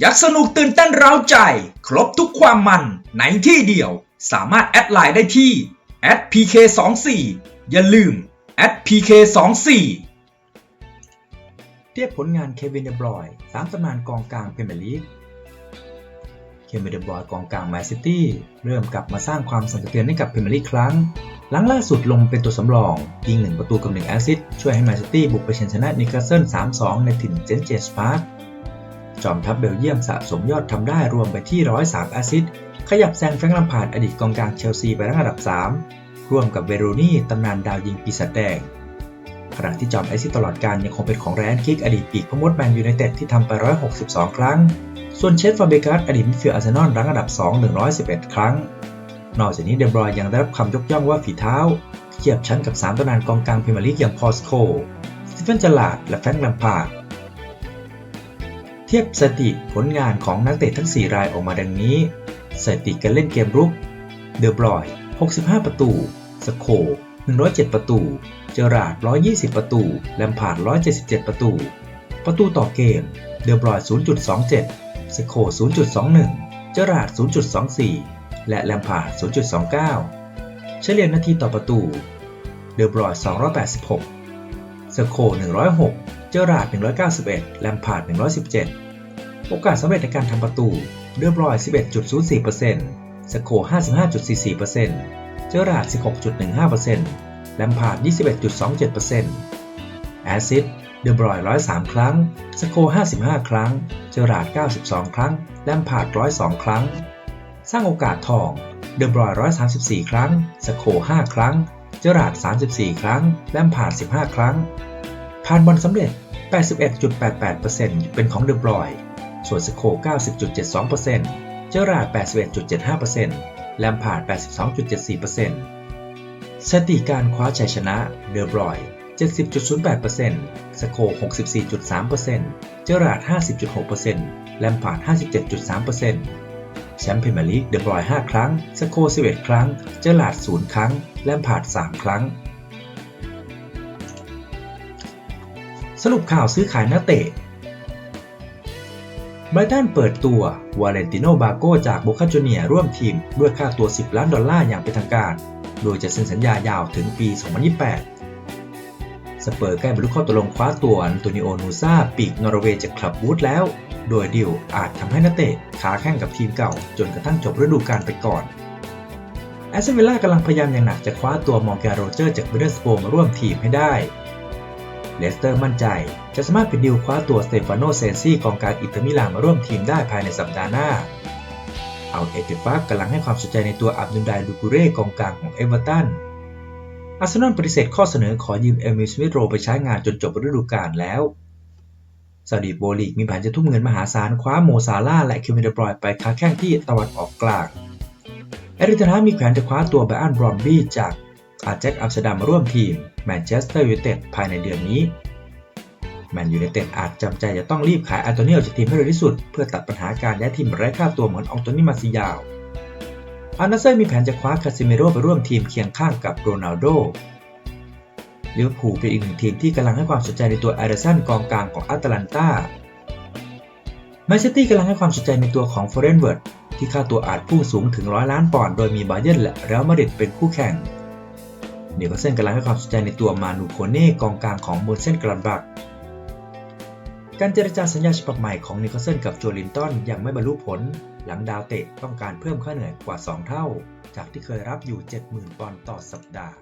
ยักสนุกตื่นเต้นเร้าใจ ครบทุกความมันในที่เดียว สามารถแอดไลน์ได้ที่ @pk24 อย่าลืม @pk24 เทียบผลงานเควินเดบรอยสามตำนานกองกลางพรีเมียร์ลีกเควินเดบรอยกองกลางแมนซิตี้เริ่มกลับมาสร้างความสั่นสะเทือนให้กับพรีเมียร์ลีกครั้ง หลังล่าสุดลงเป็นตัวสำรอง ยิง1ประตูกับ1แอสซิสช่วยให้แมนซิตี้บุกไปเฉนชนะนิวคาสเซิล3-2 ในถิ่นเซนเจสพาร์ค จอมทัพเบลเยียมสะสมยอดทำได้รวมไปที่ 103 แอสซิสขยับแซงแฟรงค์ลัมพาร์ดอดีตกองกลางเชลซีไปรั้งอันดับ 3 ร่วมกับเวโรนีตำนานดาวยิงปีศาจแดงขณะที่จอมแอสซิสตลอดการยังคงเป็นของแรนคิกอดีตปีกพมดแมนยูไนเต็ดที่ทำไป 162 ครั้ง ส่วนเชฟฟาเบกัสอดีตมิดฟิลด์อาร์เซนอลรั้งอันดับ 2 111 ครั้ง นอกจากนี้เดบรอยยังได้รับคำยกย่องว่าฝีเท้าเทียบชั้นกับ 3ตำนานกองกลางพรีเมียร์ลีกอย่างพอสโคสตีเฟนจลาดและแฟรงค์ลัมพาร์ด ทียบสถิติผลงานของนักเตะทั้ง 4 รายออกมาดังนี้ สถิติการเล่นเกมรุก เดอบรอยน์65 ประตู สโค 107 ประตู เจอราด 120 ประตู แลมพาร์ด 177 ประตู ประตูต่อเกม เดอบรอยน์0.27 สโค 0.21 เจอราด 0.24 และแลมพาร์ด 0.29 เฉลี่ยนาทีต่อประตู เดอบรอยน์286 สโค 106 เจอราด 191 แลมพาร์ด 117 โอกาสสำเร็จในการทำประตูเดอบรอย 11.04%สโค50.44%เจอราด 16.15%แลมพาร์ด 21.27%แอซิดเดอบรอย 103 ครั้ง สโค 55 ครั้ง เจอราด 92 ครั้ง แลมพาร์ด 102 ครั้ง สร้างโอกาสทอง เดอบรอย 134 ครั้ง สโค 5 ครั้ง เจอราด 34 ครั้ง แลมพาร์ด 15 ครั้ง ผ่านบอลสำเร็จ 81.88%เป็นของเดอบรอยน์ส่วนสโค 90.72%เจอราด 81.75%แลมพาร์ด 82.74%สถิติการคว้าชัยชนะเดอบรอยน์70.08%สโค 64.3%เจอราด 50.6%แลมพาร์ด 57.3%แชมป์พรีเมียร์ลีกเดอบรอยน์5ครั้ง สโค 11 ครั้ง เจอราด 0 ครั้ง แลมพาร์ด 3 ครั้ง สรุปข่าวซื้อขายนักเตะไบรตันเปิดตัว วาเลนติโน บาโกจากโบคาจูเนียร่วมทีมด้วยค่าตัว 10 ล้านดอลลาร์อย่างเป็นทางการ โดยจะเซ็นสัญญายาวถึงปี 2028 สเปอร์ใกล้บรรลุข้อตกลงคว้าตัวอันโตนิโอ นูซาปีกนอร์เวย์จากคลับวูดแล้ว โดยดิวอาจทำให้นักเตะขาแข่งกับทีมเก่า จนกระทั่งจบฤดูกาลไปก่อนแอสเซนวิลล่ากำลังพยายามอย่างหนักจะคว้าตัวมอร์แกโรเจอร์จากเบเดอร์สโปมาร่วมทีมให้ได้ เลสเตอร์มั่นใจ จะสามารถเป็นดิวคว้าตัวสเตฟานโนเซนซี่กองกลางอิตอร์มิลานมาร่วมทีมได้ภายในสัปดาห์หน้า เอาเอติฟากกำลังให้ความสนใจในตัวอับดุลไดลูกูเร่กองกลางของเอเวอร์ตัน อาร์เซนอลปฏิเสธข้อเสนอขอยืมเอมิสมิธโรไปใช้งานจนจบฤดูกาลแล้วซาอุดีโบลีกมีแผนจะทุ่มเงินมหาศาลคว้าโมซาล่าและเควินเดบรอยน์ไปค้าแข่งที่ตะวันออกกลางเอริทนามีแผนจะคว้าตัวไบรอันบรอมบี้จาก อาแจ็คอัมสเตอร์ดัมมาร่วมทีมแมนเชสเตอร์ยูไนเต็ดภายในเดือนนี้แมนยูไนเต็ดอาจจำใจจะต้องรีบขายอันโตนิโอจากทีมให้เร็วที่สุด เพื่อตัดปัญหาการย้ายทีมไร้ค่าตัวเหมือนอองโตนี่มาซิยาวอานาเซอร์มีแผนจะคว้าคาซิเมโร่ไปร่วมทีมเคียงข้างกับโรนัลโดลิเวอร์พูลเป็นอีกหนึ่งทีมที่กำลังให้ความสนใจในตัวแอริสันกองกลางของอัตแลนตาแมนซิตี้กำลังให้ความสนใจในตัวของฟอเรนเวิร์ดที่ค่าตัวอาจพุ่งสูงถึงร้อยล้านปอนด์โดยมีบาเยร์นและเรอัลมาดริดเป็นคู่แข่ง เนวคเซนกำลังให้ความสนใจในตัวมานูโคเน่กองกลางของโมร์เซนกรันบักการเจรจาสัญญาฉบับใหม่ของนิโคลเซนกับโจลินตันยังไม่บรรลุผล หลังดาวเตะต้องการเพิ่มค่าเหนื่อยกว่า 2 เท่า จากที่เคยรับอยู่ 70,000 ปอนด์ต่อสัปดาห์